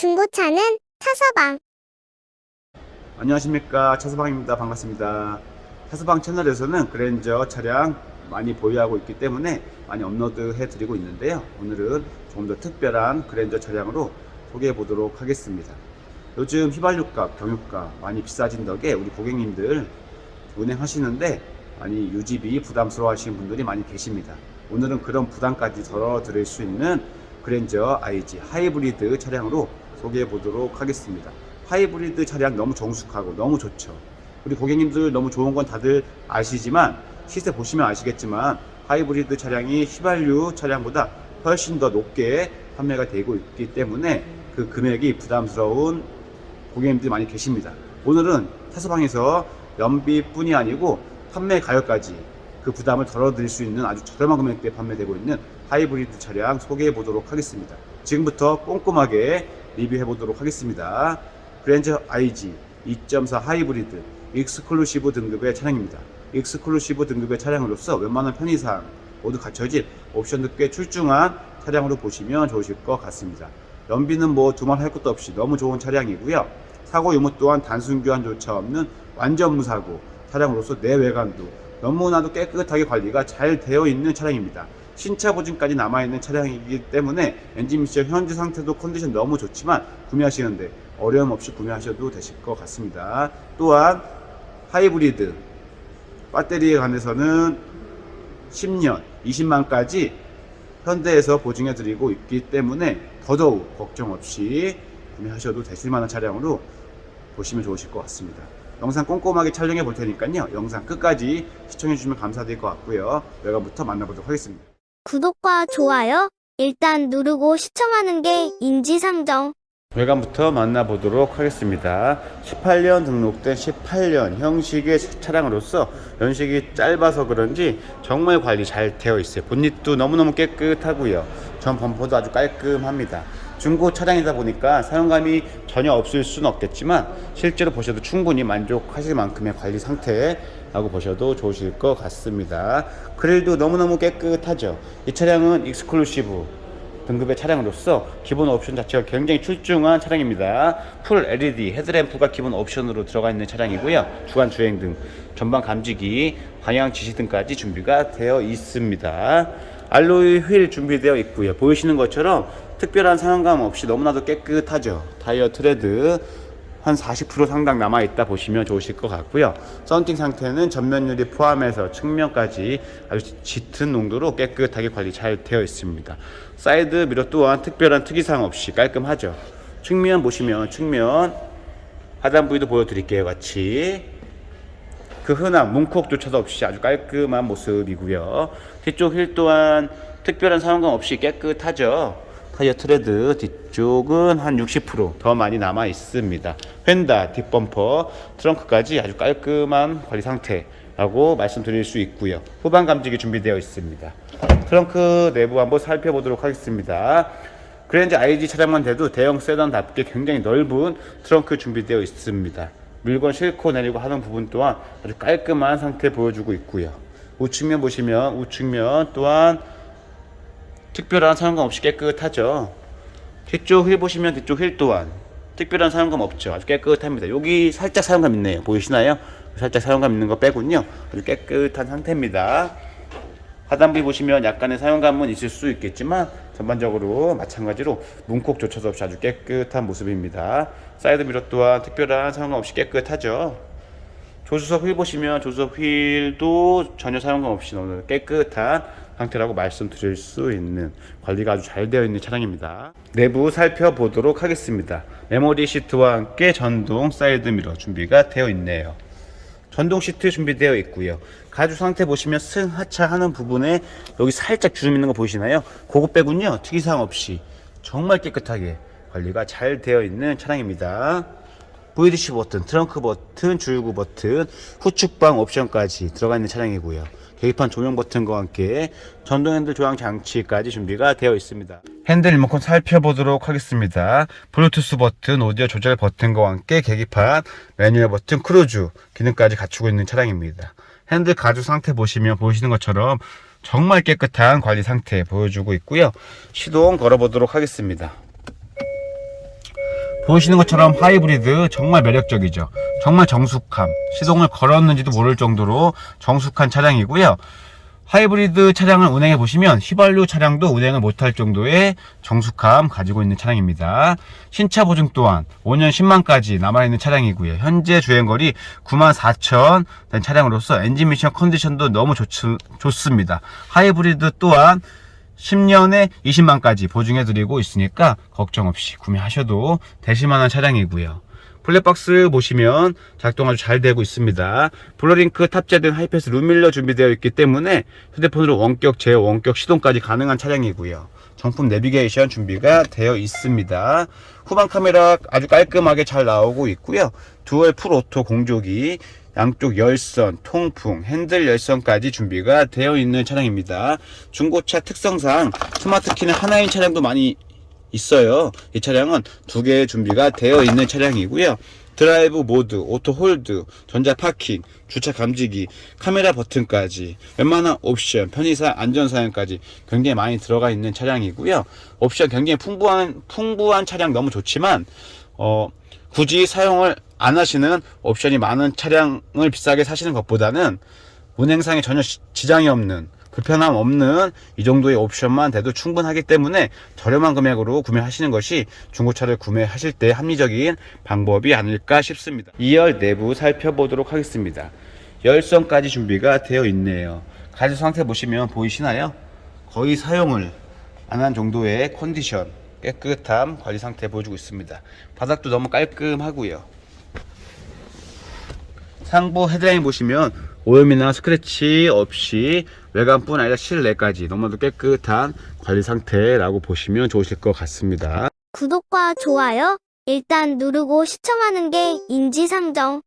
중고차는 타서방. 안녕하십니까. 차수방입니다. 반갑습니다. 차수방 채널에서는 그랜저 차량 많이 보유하고 있기 때문에 많이 업로드 해 드리고 있는데요. 오늘은 좀더 특별한 그랜저 차량으로 소개해 보도록 하겠습니다. 요즘 휘발유값 경유값 많이 비싸진 덕에 우리 고객님들 운행하시는데 많이 유지비 부담스러워 하시는 분들이 많이 계십니다. 오늘은 그런 부담까지 덜어 드릴 수 있는 그랜저 IG 하이브리드 차량으로 소개해 보도록 하겠습니다 하이브리드 차량 너무 정숙하고 너무 좋죠. 우리 고객님들 너무 좋은 건 다들 아시지만 시세 보시면 아시겠지만 하이브리드 차량이 휘발유 차량보다 훨씬 더 높게 판매가 되고 있기 때문에 그 금액이 부담스러운 고객님들이 많이 계십니다. 오늘은 타서방에서 연비뿐이 아니고 판매 가격까지 그 부담을 덜어드릴 수 있는 아주 저렴한 금액대에 판매되고 있는 하이브리드 차량 소개해 보도록 하겠습니다. 지금부터 꼼꼼하게 리뷰해 보도록 하겠습니다. 그랜저 IG 2.4 하이브리드 익스클루시브 등급의 차량입니다. 익스클루시브 등급의 차량으로서 웬만한 편의사항 모두 갖춰진 옵션도 꽤 출중한 차량으로 보시면 좋으실 것 같습니다. 연비는 뭐 두말 할 것도 없이 너무 좋은 차량이고요. 사고 유무 또한 단순 교환조차 없는 완전 무사고 차량으로서 내외관도 너무나도 깨끗하게 관리가 잘 되어 있는 차량입니다. 신차 보증까지 남아있는 차량이기 때문에 엔진 미션 현재 상태도 컨디션 너무 좋지만 구매하시는데 어려움 없이 구매하셔도 되실 것 같습니다. 또한 하이브리드 배터리에 관해서는 10년, 20만까지 현대에서 보증해 드리고 있기 때문에 더더욱 걱정 없이 구매하셔도 되실 만한 차량으로 보시면 좋으실 것 같습니다. 영상 꼼꼼하게 촬영해 볼 테니까요. 영상 끝까지 시청해 주시면 감사드릴 것 같고요. 외관부터 만나보도록 하겠습니다. 구독과 좋아요 일단 누르고 시청하는 게 인지상정. 외관부터 만나보도록 하겠습니다. 18년 등록된 18년 형식의 차량으로서 연식이 짧아서 그런지 정말 관리 잘 되어 있어요. 본닛도 너무너무 깨끗하고요. 전 범퍼도 아주 깔끔합니다. 중고 차량이다 보니까 사용감이 전혀 없을 수는 없겠지만 실제로 보셔도 충분히 만족하실 만큼의 관리 상태라고 보셔도 좋으실 것 같습니다. 그릴도 너무너무 깨끗하죠. 이 차량은 익스클루시브 등급의 차량으로서 기본 옵션 자체가 굉장히 출중한 차량입니다. 풀 LED 헤드램프가 기본 옵션으로 들어가 있는 차량이고요. 주간 주행 등, 전방 감지기, 방향 지시 등까지 준비가 되어 있습니다. 알로이 휠 준비되어 있고요. 보이시는 것처럼 특별한 사용감 없이 너무나도 깨끗하죠. 타이어 트레드 한 40% 상당 남아 있다 보시면 좋으실 것 같고요. 썬팅 상태는 전면 유리 포함해서 측면까지 아주 짙은 농도로 깨끗하게 관리 잘 되어 있습니다. 사이드 미러 또한 특별한 특이사항 없이 깔끔하죠. 측면 보시면 측면 하단 부위도 보여드릴게요. 같이 그 흔한 문콕조차도 없이 아주 깔끔한 모습이고요. 뒤쪽 휠 또한 특별한 사용감 없이 깨끗하죠. 타이어 트레드 뒤쪽은 한 60%더 많이 남아 있습니다. 휀다, 뒷범퍼, 트렁크까지 아주 깔끔한 관리 상태라고 말씀드릴 수 있고요. 후방 감지기 준비되어 있습니다. 트렁크 내부 한번 살펴보도록 하겠습니다. 그랜저 IG 차량만 돼도 대형 세단답게 굉장히 넓은 트렁크 준비되어 있습니다. 물건 싣고 내리고 하는 부분 또한 아주 깔끔한 상태 보여주고 있고요. 우측면 보시면 우측면 또한 특별한 사용감 없이 깨끗하죠. 뒤쪽 휠 보시면 뒤쪽 휠 또한 특별한 사용감 없죠. 아주 깨끗합니다. 여기 살짝 사용감 있네요. 보이시나요? 살짝 사용감 있는 거 빼군요. 아주 깨끗한 상태입니다. 하단부 보시면 약간의 사용감은 있을 수 있겠지만 전반적으로 마찬가지로 문콕조차도 없이 아주 깨끗한 모습입니다. 사이드 미러 또한 특별한 사용감 없이 깨끗하죠. 조수석 휠 보시면 조수석 휠도 전혀 사용감 없이 너무 깨끗한 상태라고 말씀드릴 수 있는 관리가 아주 잘 되어 있는 차량입니다. 내부 살펴보도록 하겠습니다. 메모리 시트와 함께 전동 사이드 미러 준비가 되어 있네요. 전동 시트 준비되어 있고요. 가죽 상태 보시면 승 하차 하는 부분에 여기 살짝 주름 있는 거 보이시나요? 그거 빼군요. 특이사항 없이 정말 깨끗하게 관리가 잘 되어 있는 차량입니다. VDC 버튼, 트렁크 버튼, 주유구 버튼, 후측방 옵션까지 들어가 있는 차량이고요. 계기판 조명 버튼과 함께 전동 핸들 조향 장치까지 준비가 되어 있습니다. 핸들 리모컨 살펴보도록 하겠습니다. 블루투스 버튼, 오디오 조절 버튼과 함께 계기판, 매뉴얼 버튼, 크루즈 기능까지 갖추고 있는 차량입니다. 핸들 가죽 상태 보시면 보시는 것처럼 정말 깨끗한 관리 상태 보여주고 있고요. 시동 걸어보도록 하겠습니다. 보시는 것처럼 하이브리드 정말 매력적이죠. 정말 정숙함. 시동을 걸었는지도 모를 정도로 정숙한 차량이고요. 하이브리드 차량을 운행해 보시면 휘발유 차량도 운행을 못할 정도의 정숙함 가지고 있는 차량입니다. 신차 보증 또한 5년 10만까지 남아있는 차량이고요. 현재 주행거리 9만 4천 된 차량으로서 엔진 미션 컨디션도 너무 좋, 좋습니다. 하이브리드 또한 10년에 20만까지 보증해 드리고 있으니까 걱정 없이 구매하셔도 되실 만한 차량이고요. 블랙박스 보시면 작동 아주 잘 되고 있습니다. 블러링크 탑재된 하이패스 룸밀러 준비되어 있기 때문에 휴대폰으로 원격 제어, 원격 시동까지 가능한 차량이고요. 정품 내비게이션 준비가 되어 있습니다. 후방 카메라 아주 깔끔하게 잘 나오고 있고요. 두얼 풀 오토 공조기, 양쪽 열선, 통풍, 핸들 열선까지 준비가 되어 있는 차량입니다. 중고차 특성상 스마트 키는 하나인 차량도 많이 있어요. 이 차량은 두 개의 준비가 되어 있는 차량이고요. 드라이브 모드, 오토 홀드, 전자 파킹, 주차 감지기, 카메라 버튼까지 웬만한 옵션, 편의상, 안전사양까지 굉장히 많이 들어가 있는 차량이고요. 옵션 굉장히 풍부한 풍부한 차량 너무 좋지만 어 굳이 사용을 안 하시는 옵션이 많은 차량을 비싸게 사시는 것보다는 운행상에 전혀 시- 지장이 없는 불편함 없는 이 정도의 옵션만 돼도 충분하기 때문에 저렴한 금액으로 구매하시는 것이 중고차를 구매하실 때 합리적인 방법이 아닐까 싶습니다. 2열 내부 살펴보도록 하겠습니다. 열선까지 준비가 되어 있네요. 가죽 상태 보시면 보이시나요? 거의 사용을 안 한 정도의 컨디션, 깨끗함, 관리 상태 보여주고 있습니다. 바닥도 너무 깔끔하고요. 상부 헤드라인 보시면 오염이나 스크래치 없이 외관뿐 아니라 실내까지 너무나도 깨끗한 관리 상태라고 보시면 좋으실 것 같습니다. 구독과 좋아요 일단 누르고 시청하는 게 인지상정.